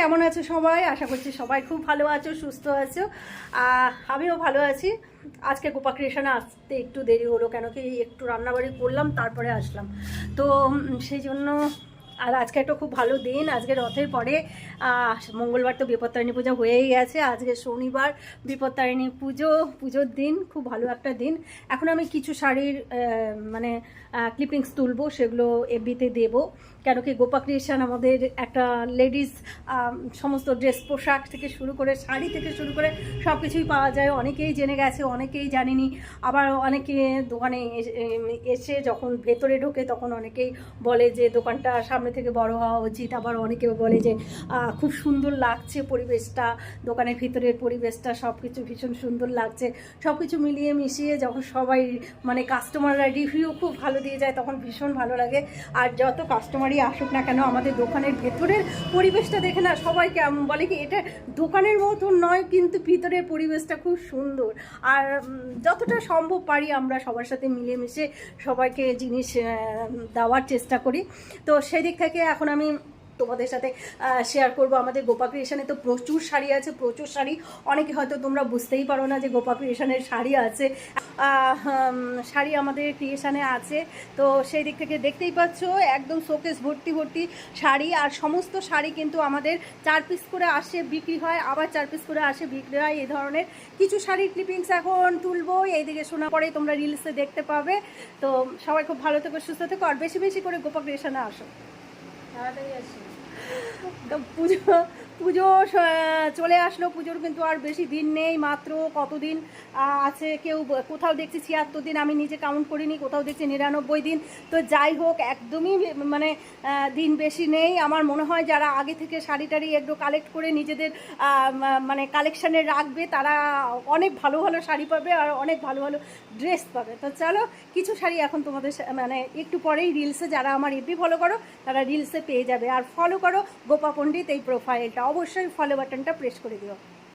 কেমন আছো সবাই? আশা করছি সবাই খুব ভালো আছো, সুস্থ আছো। আমিও ভালো আছি। আজকে গোপা ক্রিয়েশনে আসতে একটু দেরি হলো কেন কি একটু রান্নাবাড়ি করলাম, তারপরে আসলাম। তো সেই জন্য আর আজকে একটা খুব ভালো দিন, আজকে রথের পরে মঙ্গলবার তো বিপত্তারিণী পুজো হয়েই গেছে, আজকে শনিবার বিপত্তারিণী পুজো, পুজোর দিন, খুব ভালো একটা দিন। এখন আমি কিছু শাড়ির মানে ক্লিপিংস তুলবো, সেগুলো এফবিতে দেবো। কেন কি গোপা ক্রিয়েশন আমাদের একটা লেডিস সমস্ত ড্রেস পোশাক থেকে শুরু করে, শাড়ি থেকে শুরু করে সব কিছুই পাওয়া যায়। অনেকেই জেনে গেছে, অনেকেই জানেনি। আবার অনেকে দোকানে এস- যখন ভেতরে ঢোকে, তখন অনেকেই বলে যে দোকানটা সামনে থেকে বড় হওয়া উচিত। আবার অনেকে বলে যে খুব সুন্দর লাগছে পরিবেশটা, দোকানের ভিতরের পরিবেশটা সব কিছু ভীষণ সুন্দর লাগছে। সব কিছু মিলিয়ে মিশিয়ে যখন সবাই মানে কাস্টমাররা রিভিউ খুব ভালো দিয়ে যায়, তখন ভীষণ ভালো লাগে। আর যত কাস্টমারই আসুক না কেন, আমাদের দোকানের ভেতরের পরিবেশটা দেখে না, সবাই বলে কি, এটা দোকানের মতন নয়, কিন্তু ভিতরের পরিবেশটা খুব সুন্দর। আর যতটা সম্ভব পারি আমরা সবার সাথে মিলেমিশে সবাইকে জিনিস দেওয়ার চেষ্টা করি। তো সেই দিক থেকে এখন আমি তোমাদের সাথে শেয়ার করব। আমাদের গোপা ক্রিয়েশনে তো প্রচুর শাড়ি আছে, প্রচুর শাড়ি। অনেকে হয়তো তোমরা বুঝতেই পারো না যে গোপা ক্রিয়েশনের শাড়ি আছে। শাড়ি আমাদের ক্রিয়েশনে আছে। তো সেই দিক থেকে দেখতেই পাচ্ছ, একদম শোকেস ভর্তি ভর্তি শাড়ি। আর সমস্ত শাড়ি কিন্তু আমাদের চার পিস করে আসে, বিক্রি হয়। আবার চার পিস করে আসে, বিক্রি হয়। এই ধরনের কিছু শাড়ির ক্লিপিংস এখন তুলবো। এইদিকে শোনা পরে তোমরা রিলসে দেখতে পাবে। তো সবাই খুব ভালো থেকো, সুস্থ থেকো। আর বেশি বেশি করে গোপা ক্রিয়েশনে আসো। তাড়াতাড়ি আসি তো পুজো পুজো চলে আসলো পুজোর কিন্তু আর বেশি দিন নেই, মাত্র কতদিন আছে কেউ কোথাও দেখছি ছিয়াত্তর দিন, আমি নিজে কাউন্ট করিনি, কোথাও দেখছি নিরানব্বই দিন। তো যাই হোক, একদমই মানে দিন বেশি নেই। আমার মনে হয় যারা আগে থেকে শাড়ি টাড়ি একটু কালেক্ট করে নিজেদের মানে কালেকশানে রাখবে, তারা অনেক ভালো ভালো শাড়ি পাবে আর অনেক ভালো ভালো ড্রেস পাবে। তো চলো, কিছু শাড়ি এখন তোমাদের মানে একটু পরেই রিলসে যারা আমার এপি ফলো করো, তারা রিলসে পেয়ে যাবে। আর ফলো করো গোপা পণ্ডিত এই প্রোফাইলটা অবশ্যই ফলো বাটনটা প্রেস করে দিও।